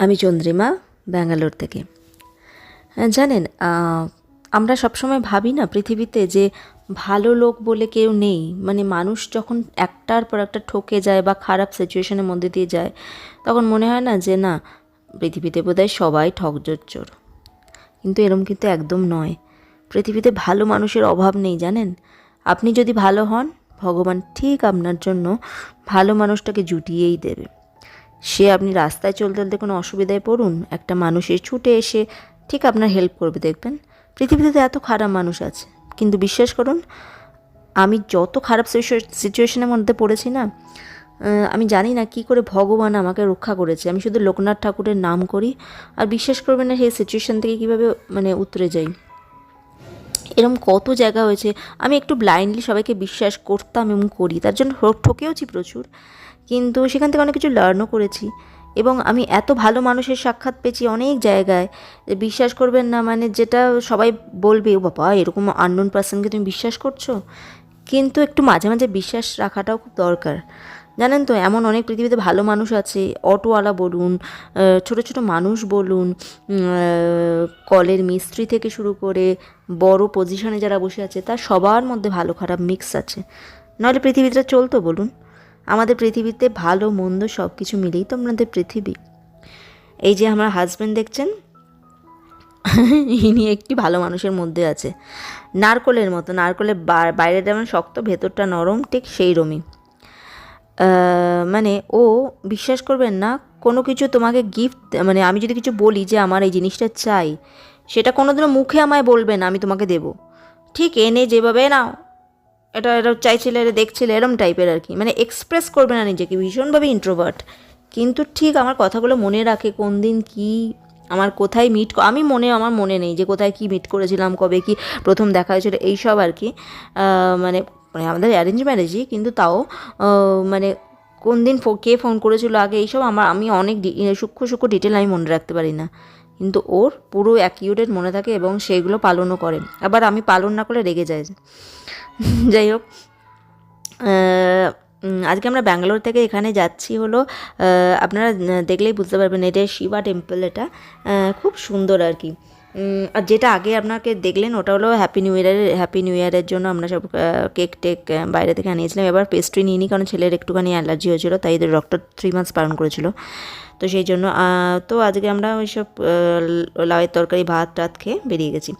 আমি চন্দ্রিমা, ব্যাঙ্গালোর থেকে। জানেন আমরা সবসময় ভাবি না পৃথিবীতে যে ভালো লোক বলে কেউ নেই। মানে মানুষ যখন একটার পর একটা ঠকে যায় বা খারাপ সিচুয়েশনের মধ্যে দিয়ে যায়, তখন মনে হয় না যে না, পৃথিবীতে বোধহয় সবাই ঠকজোচ্চোর কিন্তু এরম কিন্তু একদম নয়। পৃথিবীতে ভালো মানুষের অভাব নেই, জানেন? আপনি যদি ভালো হন, ভগবান ঠিক আপনার জন্য ভালো মানুষটাকে জুটিয়েই দেবে। সে আপনি রাস্তায় চলতে চলতে কোনো অসুবিধায় পড়ুন, একটা মানুষের ছুটে এসে ঠিক আপনার হেল্প করবে, দেখবেন? পৃথিবীতে তো এত খারাপ মানুষ আছে। কিন্তু বিশ্বাস করুন, আমি যত খারাপ সিচুয়েশনের মধ্যে পড়েছি না আমি জানি না কি করে ভগবান আমাকে রক্ষা করেছে। আমি শুধু লোকনাথ ঠাকুরের নাম করি আর বিশ্বাস করবেন না সেই সিচুয়েশন থেকে কীভাবে মানে উতরে যাই। এরকম কত জায়গা হয়েছে। আমি একটু ব্লাইন্ডলি সবাইকে বিশ্বাস করতাম এবং করি। তার জন্য ঠকেওছি প্রচুর। কিন্তু সেখান থেকে অনেক কিছু লার্নও করেছি। এবং আমি এত ভালো মানুষের সাক্ষাৎ পেয়েছি অনেক জায়গায় বিশ্বাস করবেন না মানে যেটা সবাই বলবে, ও বাবা, এরকম আননোন পার্সনকে তুমি বিশ্বাস করছ? কিন্তু একটু মাঝে মাঝে বিশ্বাস রাখাটাও খুব দরকার। জানেন তো, এমন অনেক পৃথিবীতে ভালো মানুষ আছে, অটোওয়ালা বলুন ছোট ছোট মানুষ বলুন কলের মিস্ত্রি থেকে শুরু করে বড় পজিশনে যারা বসে আছে, তার সবার মধ্যে ভালো খারাপ মিক্স আছে। নাহলে পৃথিবীটা চলতো বলুন। আমাদের পৃথিবীতে ভালো মন্দ সব কিছু মিলেই তো আমাদের পৃথিবী। এই যে আমার হাজব্যান্ড দেখছেন ইনি একটি ভালো মানুষের মধ্যে আছে। নারকলের মতো নারকলের বা- বাইরেটা যেমন শক্ত ভেতরটা নরম ঠিক সেই আহ, মানে ও বিশ্বাস করবেন না কোনো কিছু তোমাকে গিফট মানে আমি যদি কিছু বলি যে আমার এই জিনিসটা চাই সেটা কোনোদিনও মুখে আমায় বলবে না আমি তোমাকে দেবো। ঠিক এনে যেভাবে নাও এটা এটা চাইছিলে এটা দেখছিলে, এরম টাইপের আর কি। মানে এক্সপ্রেস করবে না নিজেকে, ভীষণভাবে ইন্ট্রোভার্ট কিন্তু ঠিক আমার কথাগুলো মনে রাখে, কোন দিন কি আমার কোথায় মিট আমি মনে, আমার মনে নেই যে কোথায় কি মিট করেছিলাম, কবে কি প্রথম দেখা হয়েছিল, এইসব আর কি। মানে মানে আমাদের অ্যারেঞ্জ ম্যারেজই কিন্তু তাও মানে কোন দিন ফো- কে ফোন করেছিল আগে, এইসব আমার আমি অনেক সূক্ষ্ম সূক্ষ্ম ডিটেল আমি মনে রাখতে পারি না। কিন্তু ওর পুরো অ্যাকিউরেট মনে থাকে এবং সেগুলো পালনও করে। আবার আমি পালন না করলে রেগে যায়। যাই হোক আজকে আমরা ব্যাঙ্গালোর থেকে এখানে যাচ্ছি হলো আপনারা দেখলেই বুঝতে পারবেন, এটা শিবা টেম্পল এটা খুব সুন্দর আর কি। আর যেটা আগে আপনাকে দেখলেন ওটা হলো হ্যাপি নিউ ইয়ারের হ্যাপি নিউ ইয়ারের জন্য আমরা সব কেক টেক বাইরে থেকে আনিয়েছিলাম। এবার পেস্ট্রি নিয়ে নিই কারণ ছেলের একটুখানি অ্যালার্জি হয়েছিল তাই ডক্টর থ্রি মান্থস পালন করেছিল। তো সেই জন্য তো আজকে আমরা ওইসব আহ, লাউয়ের তরকারি ভাত টাত খেয়ে বেরিয়ে গেছি।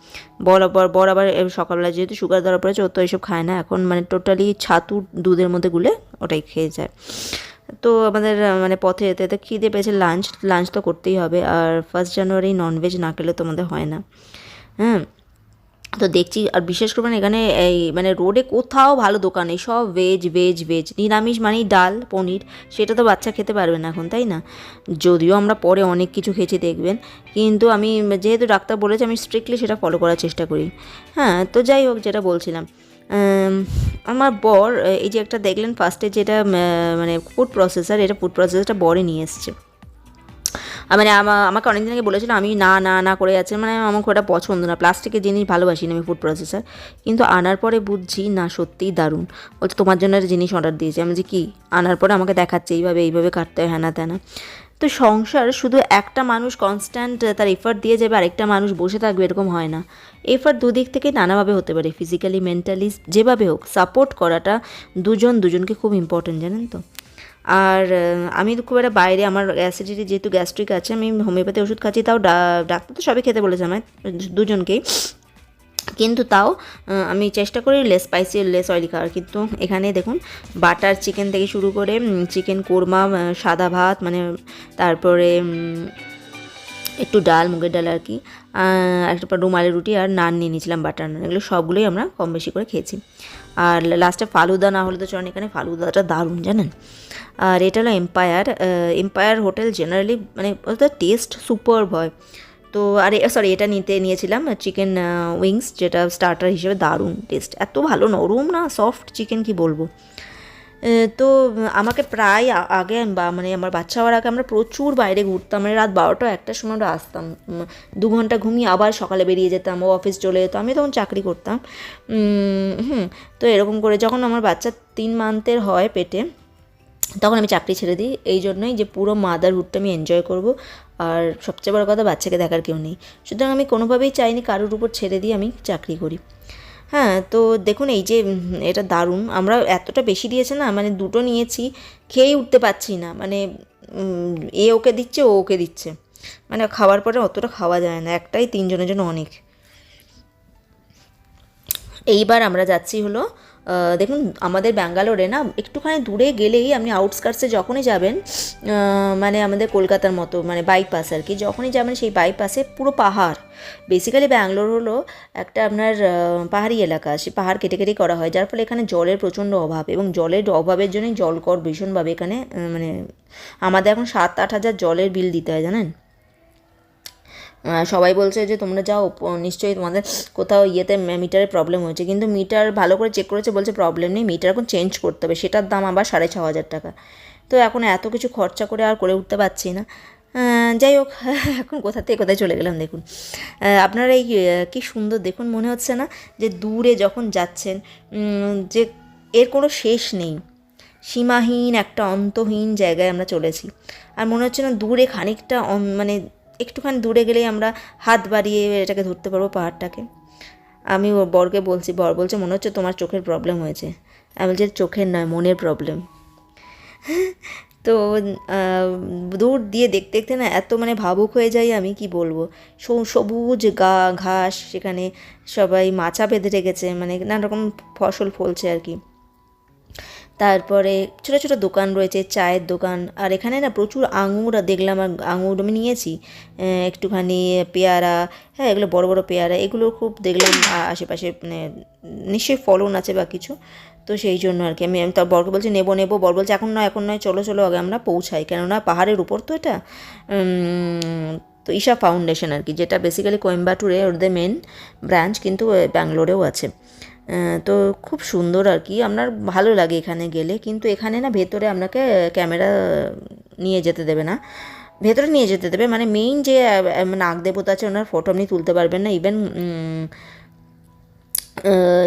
বর বর আবার সকালবেলা যেহেতু সুগার ধরা পড়েছে ও তো এইসব খায় না। এখন মানে টোটালি ছাতু দুধের মধ্যে গুলে ওটাই খেয়ে যায়। তো আমাদের মানে পথে যেতে যেতে খিদে পেয়েছে লাঞ্চ লাঞ্চ তো করতেই হবে। আর ফার্স্ট জানুয়ারি ননভেজ না খেলে তো আমাদের হয় না। হ্যাঁ তো দেখছি, আর বিশেষ করে মানে এখানে এই মানে রোডে কোথাও ভালো দোকান নেই, সব ভেজ ভেজ ভেজ নিরামিষ মানেই ডাল, পনির, সেটা তো বাচ্চা খেতে পারবে না এখন, তাই না? যদিও আমরা পরে অনেক কিছু খেয়েছি, দেখবেন। কিন্তু আমি, যেহেতু ডাক্তার বলেছে, আমি স্ট্রিক্টলি সেটা ফলো করার চেষ্টা করি। হ্যাঁ তো যাই হোক, যেটা বলছিলাম। আমার বর এই যে একটা দেখলেন ফার্স্টে যেটা মানে ফুড প্রসেসার এটা ফুড প্রসেসরটা বরে নিয়ে এসছে। মানে আমা- আমাকে অনেকদিন আগে বলেছিল, আমি না না না করে যাচ্ছে মানে আমার খুব একটা পছন্দ না। প্লাস্টিকের জিনিস ভালোবাসি না আমি ফুড প্রসেসার কিন্তু আনার পরে বুঝছি, না, সত্যিই দারুণ। বলছে, তোমার জন্য একটা জিনিস অর্ডার দিয়েছি। আমি যে কি? আনার পরে আমাকে দেখাচ্ছে, এইভাবে এইভাবে কাটতে হয়, হ্যানা ত্যানা। তো সংসার শুধু একটা মানুষ কনস্ট্যান্ট তার এফার্ট দিয়ে যাবে, আরেকটা মানুষ বসে থাকবে এরকম হয় না। এফার্ট দুদিক থেকে নানাভাবে হতে পারে ফিজিক্যালি মেন্টালি যেভাবে হোক। সাপোর্ট করাটা দুজন দুজনকে খুব ইম্পর্টেন্ট জানেন তো? আর আমি খুব একটা বাইরে আমার অ্যাসিডিটি যেহেতু গ্যাস্ট্রিক আছে, আমি হোমিওপ্যাথি ওষুধ খাচ্ছি, তাও ডাক্তার তো সবই খেতে বলেছে আমায়, দুজনকেই। কিন্তু তাও আমি চেষ্টা করি লেস স্পাইসি লেস অয়েলি খাওয়ার। কিন্তু এখানে দেখুন বাটার চিকেন থেকে শুরু করে চিকেন কোরমা সাদা ভাত মানে তারপরে একটু ডাল, মুগের ডাল আর কি একটা রুমালের রুটি আর নান নিয়ে নিয়েছিলাম বাটার নান। এগুলো সবগুলোই আমরা কম বেশি করে খেয়েছি। আর লাস্টে ফালুদা না হলে তো চলেন এখানে ফালুদাটা দারুণ, জানেন? আর এটা হলো এম্পায়ার এম্পায়ার হোটেল জেনারেলি মানে ওদের টেস্ট সুপার হয়। তো আরে সরি এটা নিতে নিয়েছিলাম চিকেন উইংস যেটা স্টার্টার হিসেবে দারুণ টেস্ট এত ভালো, নরম না সফট চিকেন কি বলব? তো আমাকে প্রায় আগে বা মানে আমার বাচ্চা হওয়ার আগে আমরা প্রচুর বাইরে ঘুরতাম। মানে রাত বারোটা একটার সময় আমরা আসতাম। দু ঘণ্টা ঘুমিয়ে আবার সকালে বেরিয়ে যেতাম, ও অফিস চলে যেত, আমি তখন চাকরি করতাম। হুম, তো এরকম করে যখন আমার বাচ্চা তিন মান্থের হয় পেটে তখন আমি চাকরি ছেড়ে দিই। এই জন্যই যে পুরো মাদারহুডটা আমি এনজয় করব। আর সবচেয়ে বড় কথা, বাচ্চাকে দেখার কেউ নেই। সুতরাং আমি কোনোভাবেই চাইনি কারোর উপর ছেড়ে দিয়ে আমি চাকরি করি। হ্যাঁ তো দেখুন, এই যে এটা দারুণ। আমরা এতটা বেশি দিয়েছে না মানে দুটো নিয়েছি, খেয়েই উঠতে পারছি না। মানে এ ওকে দিচ্ছে, ও ওকে দিচ্ছে। মানে খাওয়ার পরে অতটা খাওয়া যায় না, একটাই তিনজনের জন্য অনেক। এইবার আমরা যাচ্ছি হলো দেখুন, আমাদের ব্যাঙ্গালোরে না একটুখানি দূরে গেলেই আপনি আউটস্কার্টসে যখনই যাবেন মানে আমাদের কলকাতার মতো মানে বাইপাস আর কি, যখনই যাবেন সেই বাইপাসে পুরো পাহাড়। বেসিক্যালি ব্যাঙ্গালোর হলো একটা আপনার পাহাড়ি এলাকা, সে পাহাড় কেটে কেটে করা হয়, যার ফলে এখানে জলের প্রচণ্ড অভাব এবং জলের অভাবের জন্যই জলকর ভীষণভাবে এখানে মানে আমাদের এখন সাত আট হাজার জলের বিল দিতে হয়, জানেন? সবাই বলছে যে তোমরা যাও নিশ্চয়ই তোমাদের কোথাও ইয়েতে মিটারে প্রবলেম হয়েছে। কিন্তু মিটার ভালো করে চেক করেছে, বলছে প্রবলেম নেই মিটার এখন চেঞ্জ করতে হবে। সেটার দাম আবার সাড়ে ছ হাজার টাকা। তো এখন এত কিছু খরচা করে আর করে উঠতে পারছি না। যাই হোক, এখন কোথা থেকে কোথায় চলে গেলাম দেখুন। আপনারা এই কি সুন্দর দেখুন, মনে হচ্ছে না যে দূরে যখন যাচ্ছেন যে এর কোনো শেষ নেই। সীমাহীন একটা অন্তহীন জায়গায় আমরা চলেছি। আর মনে হচ্ছে না দূরে খানিকটা মানে একটুখানি দূরে গেলেই আমরা হাত বাড়িয়ে এটাকে ধরতে পারব পাহাড়টাকে। আমি ওর বরকে বলছি, বর বলছে, মনে হচ্ছে তোমার চোখের প্রবলেম হয়েছে। আমি বলছি, চোখের নয়, মনের প্রবলেম তো দূর দিয়ে দেখতে দেখতে না এত মানে ভাবুক হয়ে যাই আমি, কি বলব? সবু- সবুজ গা, ঘাস, সেখানে সবাই মাচা বেঁধে রেখেছে মানে নানা রকম ফসল ফলছে আর কি। তারপরে ছোটো ছোটো দোকান রয়েছে, চায়ের দোকান। আর এখানে না প্রচুর আঙুর দেখলাম আর আঙুর আমি নিয়েছি। একটুখানি পেয়ারা হ্যাঁ এগুলো বড় বড় পেয়ারা, এগুলো খুব দেখলাম আশেপাশে মানে নিশ্চয়ই ফলন আছে বা কিছু। তো সেই জন্য আর কি, আমি আমি তার বরকে বলছি, নেব নেব। বর বলছে, এখন নয় এখন নয়, চলো চলো, আগে আমরা পৌঁছাই। কেননা পাহাড়ের উপর তো এটা তো ঈশা ফাউন্ডেশন আর কি, যেটা বেসিক্যালি কোয়েম্বাটুরে ওদের মেন ব্রাঞ্চ কিন্তু ব্যাঙ্গালোরেও আছে। তো খুব সুন্দর আর কি। আপনার ভালো লাগে এখানে গেলে, কিন্তু এখানে না ভেতরে আপনাকে ক্যামেরা নিয়ে যেতে দেবে না। ভেতরে নিয়ে যেতে দেবে মানে মেইন যে নাগ দেবতা আছে, ওনার ফটো আপনি তুলতে পারবেন না। ইভেন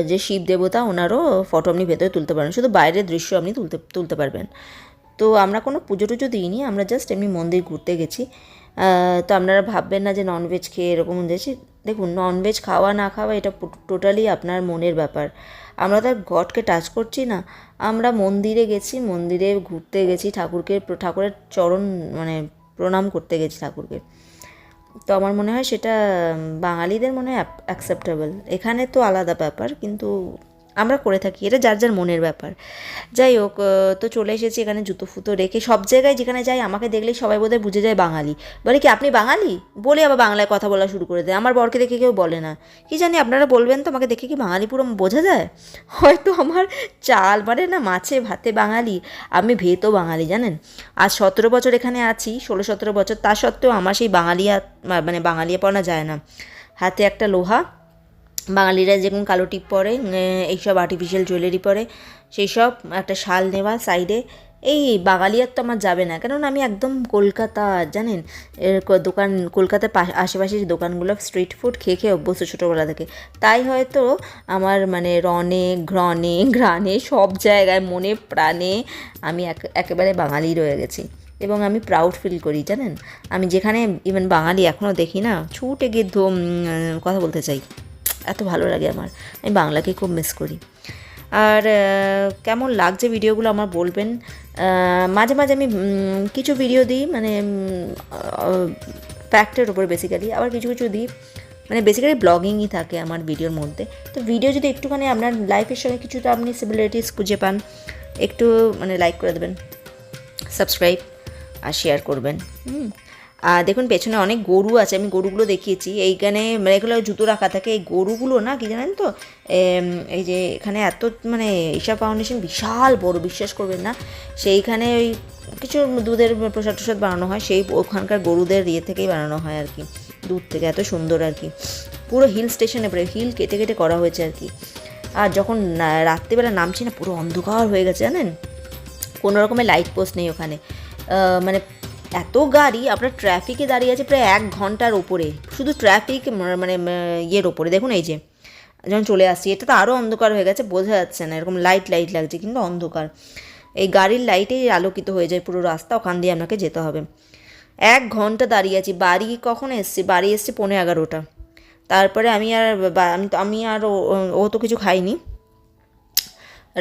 যে শিব দেবতা, ওনারও ফটো আপনি ভেতরে তুলতে পারেন শুধু বাইরের দৃশ্য আপনি তুলতে তুলতে পারবেন। তো আমরা কোনো পুজো টুজো দিইনি, আমরা জাস্ট এমনি মন্দির ঘুরতে গেছি। তো আপনারা ভাববেন না যে ননভেজ খেয়ে এরকম গেছি দেখুন ননভেজ খাওয়া না খাওয়া এটা টোটালি আপনার মনের ব্যাপার। আমরা তো গডকে টাচ করছি না। আমরা মন্দিরে গেছি, মন্দিরে ঘুরতে গেছি, ঠাকুরকে ঠাকুরের চরণ মানে প্রণাম করতে গেছি ঠাকুরকে। তো আমার মনে হয় সেটা বাঙালিদের মনে হয় অ্যাকসেপ্টেবল এখানে তো আলাদা ব্যাপার, কিন্তু আমরা করে থাকি, এটা যার যার মনের ব্যাপার। যাই হোক তো চলে এসেছি এখানে জুতো ফুতো রেখে। সব জায়গায় যেখানে যাই, আমাকে দেখলেই সবাই বোধহয় বুঝে যায় বাঙালি। বলে কি, আপনি বাঙালি? বলে আবার বাংলায় কথা বলা শুরু করে দেয়। আমার বরকে দেখে কেউ বলে না। কি জানি, আপনারা বলবেন তো, আমাকে দেখে কি বাঙালি পুরো বোঝা যায়? হয়তো আমার চাল মানে না, মাছে, ভাতে বাঙালি। আমি ভেতও বাঙালি, জানেন? আজ সতেরো বছর এখানে আছি, ষোলো, সতেরো বছর। তা সত্ত্বেও আমার সেই বাঙালিয়া মানে বাঙালিয়াপনা যায় না। হাতে একটা লোহা বাঙালিরা যেরকম কালো টিপ পরে এইসব আর্টিফিশিয়াল জুয়েলারি পরে, সেই সব একটা শাল নেওয়া সাইডে এই বাঙালিয়ার তো আমার যাবে না। কেননা আমি একদম কলকাতা, জানেন? দোকান, কলকাতার পাশে আশেপাশে দোকানগুলো স্ট্রিট ফুড খেয়ে খেয়ে অভ্যস্ত ছোটোবেলা থেকে। তাই হয়তো আমার মানে রনে ঘ্রণে, ঘ্রাণে, সব জায়গায় মনে, প্রাণে আমি এক- একেবারে বাঙালি রয়ে গেছি। এবং আমি প্রাউড ফিল করি, জানেন? আমি যেখানে ইভেন বাঙালি এখনও দেখি না, ছুটে গিয়ে কথা বলতে চাই। এত ভালো লাগে আমার। আমি বাংলাকে খুব মিস করি। আর কেমন লাগছে ভিডিওগুলো আমার বলবেন। মাঝে মাঝে আমি কিছু ভিডিও দিই মানে ফ্যাক্টের উপর বেসিক্যালি আবার কিছু কিছু দিই মানে বেসিক্যালি ব্লগিংই থাকে আমার ভিডিওর মধ্যে। তো ভিডিও যদি একটুখানি আপনার লাইফের সঙ্গে কিছু তো আপনি সিমিলারিটিস খুঁজে পান, একটু মানে লাইক করে দেবেন সাবস্ক্রাইব আর শেয়ার করবেন। হুম। আর দেখুন, পেছনে অনেক গরু আছে, আমি গরুগুলো দেখিয়েছি। এইখানে মানে এগুলো জুতো রাখা থাকে, এই গরুগুলো না, কি জানেন তো? এই যে এখানে এত মানে ঈশা ফাউন্ডেশন বিশাল বড়, বিশ্বাস করবেন না। সেইখানে ওই কিছু দুধের প্রসাদ টসাদ বানানো হয়, সেই ওখানকার গরুদের ইয়ে থেকেই বানানো হয় আর কি, দুধ থেকে, এত সুন্দর আর কি। পুরো হিল স্টেশনে, পরে হিল কেটে কেটে করা হয়েছে আর কি। আর যখন রাত্রিবেলা নামছি না, পুরো অন্ধকার হয়ে গেছে, জানেন? কোনো রকমের লাইট পোস্ট নেই ওখানে। মানে এত গাড়ি, আপনার ট্রাফিকে দাঁড়িয়ে আছে প্রায় এক ঘণ্টার ওপরে শুধু ট্রাফিক মানে ইয়ের ওপরে দেখুন এই যে, যখন চলে আসছি, এটা তো আরও অন্ধকার হয়ে গেছে, বোঝা যাচ্ছে না, এরকম লাইট লাইট লাগছে, কিন্তু অন্ধকার। এই গাড়ির লাইটেই আলোকিত হয়ে যায় পুরো রাস্তা, ওখান দিয়ে আপনাকে যেতে হবে। এক ঘণ্টা দাঁড়িয়ে আছি, বাড়ি কখন এসছি? বাড়ি এসছি পৌনে এগারোটা। তারপরে আমি আর আমি আমি আর ও তো কিছু খাইনি।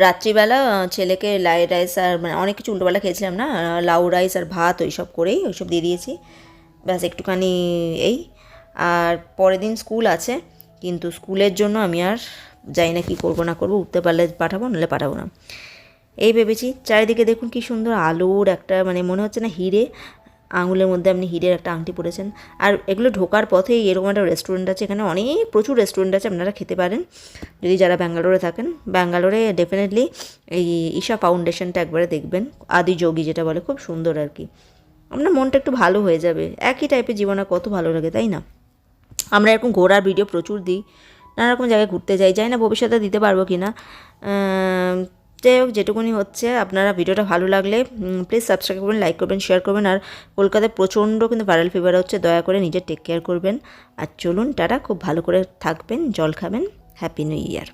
রাত্রিবেলা ছেলেকে লাই রাইস আর মানে অনেক কিছু উল্টোবেলা খেয়েছিলাম না লাউ রাইস আর ভাত ওইসব করেই ওইসব দিয়ে দিয়েছি। ব্যাস, একটুখানি এই। আর পরের দিন স্কুল আছে, কিন্তু স্কুলের জন্য আমি আর জানি না কি করব না করব, উঠতে পারলে পাঠাবো, নাহলে পাঠাবো না। এই ভেবেছি, চারিদিকে দেখুন কি সুন্দর আলোর একটা মানে মনে হচ্ছে না হিরে আঙুলের মধ্যে আপনি হিরের একটা আংটি পরেছেন। আর এগুলো ঢোকার পথেই এরকম একটা রেস্টুরেন্ট আছে, এখানে অনেক প্রচুর রেস্টুরেন্ট আছে, আপনারা খেতে পারেন। যদি যারা ব্যাঙ্গালোরে থাকেন, ব্যাঙ্গালোরে ডেফিনেটলি এই ঈশা ফাউন্ডেশনটা একবারে দেখবেন। আদি যোগী যেটা বলে, খুব সুন্দর আর কি। আপনার মনটা একটু ভালো হয়ে যাবে। একই টাইপের জীবনে কত ভালো লাগে, তাই না? আমরা এরকম ঘোরার ভিডিও প্রচুর দিই। নানা রকম জায়গায় ঘুরতে যাই যাই না ভবিষ্যতে দিতে পারব কি না যাই হোক যেটুকুনি হচ্ছে, আপনারা ভিডিওটা ভালো লাগলে প্লিজ সাবস্ক্রাইব করবেন লাইক করবেন শেয়ার করবেন, আর কলকাতায় প্রচণ্ড কিন্তু ভাইরাল ফিভার হচ্ছে, দয়া করে নিজের টেক কেয়ার করবেন। আর চলুন, টাটা, খুব ভালো করে থাকবেন, জল খাবেন হ্যাপি নিউ ইয়ার